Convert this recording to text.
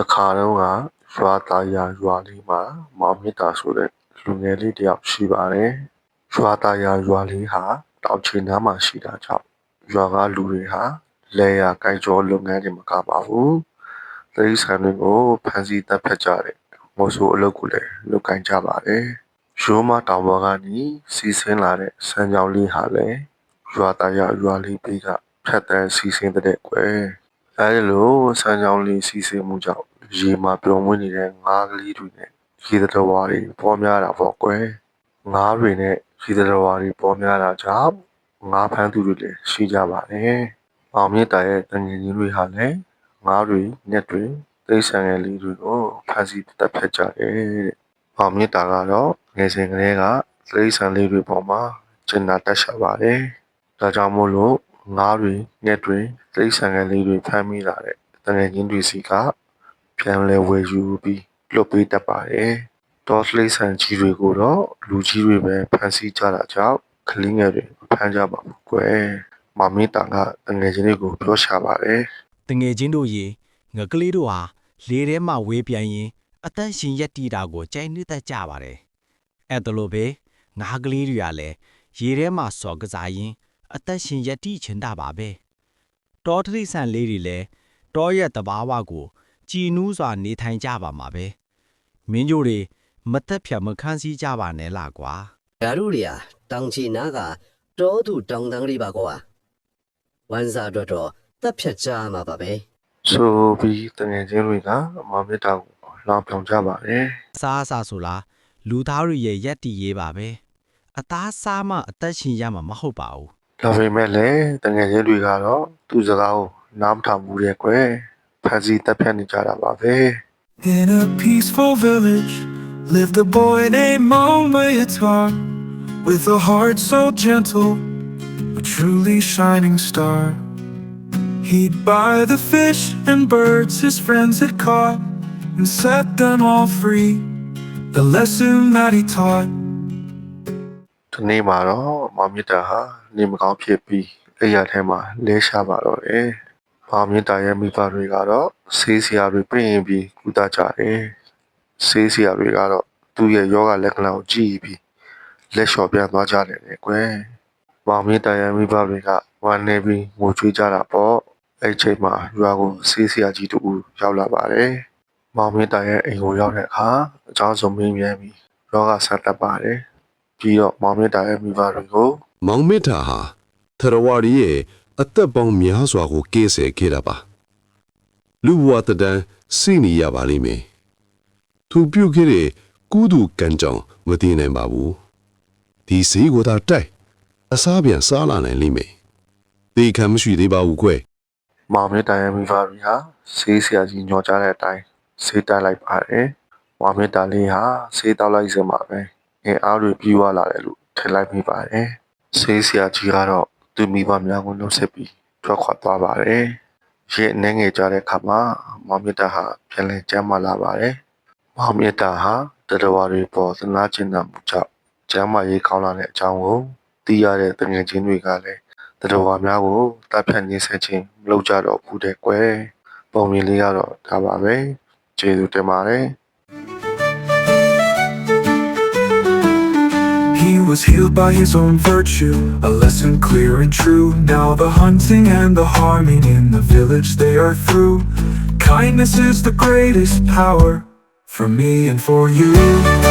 တခါတော့ကရွာသားရရွာလေးမှာ မောင်မြတ်တာဆိုတဲ့လူငယ်လေးတစ်ယောက်ရှိပါတယ်ရွာသားရရွာလေးဟာ တောင်ချင်နားမှာရှိတာကြောင့်ရွာကလူတွေဟာလဲရကိုက်ကြောလုပ်ငန်းတွေမကပါဘူးတိရစ္ဆာန်တွေကိုဖမ်းဆီးတပ်ဖြတ်ကြတယ်မို့ဆိုအလုပ်ကိုလည်းလုပ်ကိုင်ကြပါတယ်ရိုးမတောင်ပေါ်ကနေစီဆင်းလာတဲ့စံကြောင်လေးဟာလည်းရွာသားရရွာလေးပေးကဖြတ်တန်းစီဆင်းတဲ့ကွယ် အဲဒီလိုစမ်းချောင်းလေးစီစဉ်မှုကြောင့် ရေမှာပျော်မွေ့နေတဲ့ငါးကလေးတွေနဲ့ ရေသတ္တဝါတွေပေါ်များတာပေါ့ကွယ်ငါးတွေနဲ့ရေသတ္တဝါတွေပေါ်များတာကြောင့် ငါးဖမ်းသူတွေလည်းရှိကြပါတယ်အောင်မြင့်တာရဲ့တငယ်ချင်းတွေဟာလည်းငါးတွေညက်တွေသိဆန်ငယ်လေးတွေကိုဖမ်းဆီးတပ်ဖြတ်ကြတယ်တဲ့အောင်မြင့်တာကတော့ငယ်စဉ်ကလေးကသိဆန်လေးတွေပေါ်မှာကျင်နာတက်ရှာပါတယ်ဒါကြောင့်မို့လို့ ငါးတွေငှက်တွေတိရစ္ဆာန်ငယ်လေးတွေ ဖမ်းမိလာတဲ့တငယ်ချင်းတွေစီက ပြန်လဲဝယ်ယူပြီး လွတ်ပေးတတ်ပါတယ်။တောတိရစ္ဆာန်ကြီးတွေကိုတော့ လူကြီးတွေပဲ ဖမ်းဆီးကြတာကြောင့် ကလေးငယ်တွေ မဖမ်းကြပါဘူးကွယ်။မမီတာကတငယ်ချင်းတွေကို ပြောရှာပါတယ်တငယ်ချင်းတို့ရေငကလေးတို့ဟာ လေထဲမှာဝေးပြန်ရင်အသက်ရှင်ရက်တီတာကို ကြိုင်နှစ်သက်ကြပါတယ် အဲ့ဒါလိုပဲ ငါးကလေးတွေကလည်း ရေထဲမှာစော်ကစားရင် အသက်ရှင်ရက်တီချင်တာပါပဲတောထရိဆန်လေးတွေလည်းတောရဲ့တဘာဝကို ကြည်နူးစွာနေထိုင်ကြပါမှာပဲမင်းတို့တွေမသက်ဖြတ်မခန်းစည်းကြပါနဲ့လားကွာဓာရုတွေဟာတောင်ချီနာကတောသူတောင်တန်းကလေးပါကွာဝန်စားအတွက်တော့တပ်ဖြတ်ကြမှာပါပဲ။ဆိုပြီးတငယ်ချင်းတွေကမမီတာကိုလောင်ပြောင်ကြပါတယ်စားအစာဆိုလားလူသားတွေရဲ့ရက်တီရေးပါပဲအသားစားမှအသက်ရှင်ရမှာမဟုတ်ပါဘူး။ ဒါပေမဲ့လည်းတငယ်ချင်းတွေကတော့သူ့စကားကိုနားမထောင်ဘူးတဲ့ကွယ်။ဖမ်းဆီးတပ်ဖြတ်နေကြတာပါပဲ။ In a peaceful village lived a boy named Momayatar with a heart so gentle, a truly shining star. He'd buy the fish and birds his friends had caught and set them all free. The lesson that he taught ဒီနေ့မှာတော့မောင်မြတ်တာဟာ နေမကောင်းဖြစ်ပြီးအဲ့ရထဲမှာလဲရှာပါတော့တယ်။မောင်မြတ်တာရဲ့မိဘတွေကတော့ဆေးဆရာတွေပြင်ရင်ပြီးကုသကြတယ်။ဆေးဆရာတွေကတော့သူ့ရဲ့ယောဂလက္ခဏာကိုကြည့်ပြီးလက်လျှော်ပြန်သွားကြတယ်လေကွယ်။မောင်မြတ်တာရဲ့မိဘတွေကဝမ်းနေပြီးငိုကြွေးကြတာပေါ့။အဲ့ချိန်မှာရွာကိုဆေးဆရာကြီးတူရောက်လာပါတယ်။မောင်မြတ်တာရဲ့အိမ်ကိုရောက်တဲ့အခါအကြောင်းစုံမင်းမြန်းပြီးယောဂဆက်တက်ပါတယ်။ပြီးတော့မောင်မြတ်တာရဲ့မိဘတွေကို မောင်မေတ္တာဟာသရဝရီရဲ့အသက်ပေါင်းများစွာကိုကင်းဆယ်ခဲ့တာပါလူဘဝတဒန်းစိနေရပါလိမ့်မယ်သူပြုတ်ခဲ့တဲ့ကုသူကံကြောင့်မသိနိုင်ပါဘူးဒီစီကိုသာတိုက်အစားပြန်စားလာနိုင်လိမ့်မယ်သေခံမရှိသေးပါဘူးကွယ်မောင်မြတ်တာရဲ့မိဘတွေဟာဆေးဆရာကြီးညွှန်ကြားတဲ့အတိုင်းဆေးတိုက်လိုက်ပါတယ်မောင်မြတ်တာလေးဟာဆေးတောက်လိုက်စမှာပဲအင်အားတွေပြေးသွားလာတယ်လို့ထင်လိုက်မိပါတယ် ဆေးဆရာကြီးကတော့ သူမိဘများကို နှုတ်ဆက်ပြီး ထွက်ခွာသွားပါတယ်ရဲ့အနေငယ်ကြတဲ့အခါမှာ မောင်မြတ်တာဟာ ပြန်လည်ကျမ်းမာလာပါတယ် မောင်မြတ်တာဟာတရဝါတွေပေါ် သနာကျင်နာမှုကြောင့် ကျမ်းမာရေးကောင်းလာတဲ့အကြောင်းကို သိရတဲ့တငယ်ချင်းတွေကလည်းတတော်ဝါများကိုတပ်ဖြတ်နေဆက်ခြင်း မလုပ်ကြတော့ဘူးတဲ့ကွယ် ပုံမြင်လေးကတော့ ဒါပါပဲ ကျေးဇူးတင်ပါတယ် He was healed by his own virtue, a lesson clear and true. Now the hunting and the harming in the village they are through. Kindness is the greatest power for me and for you.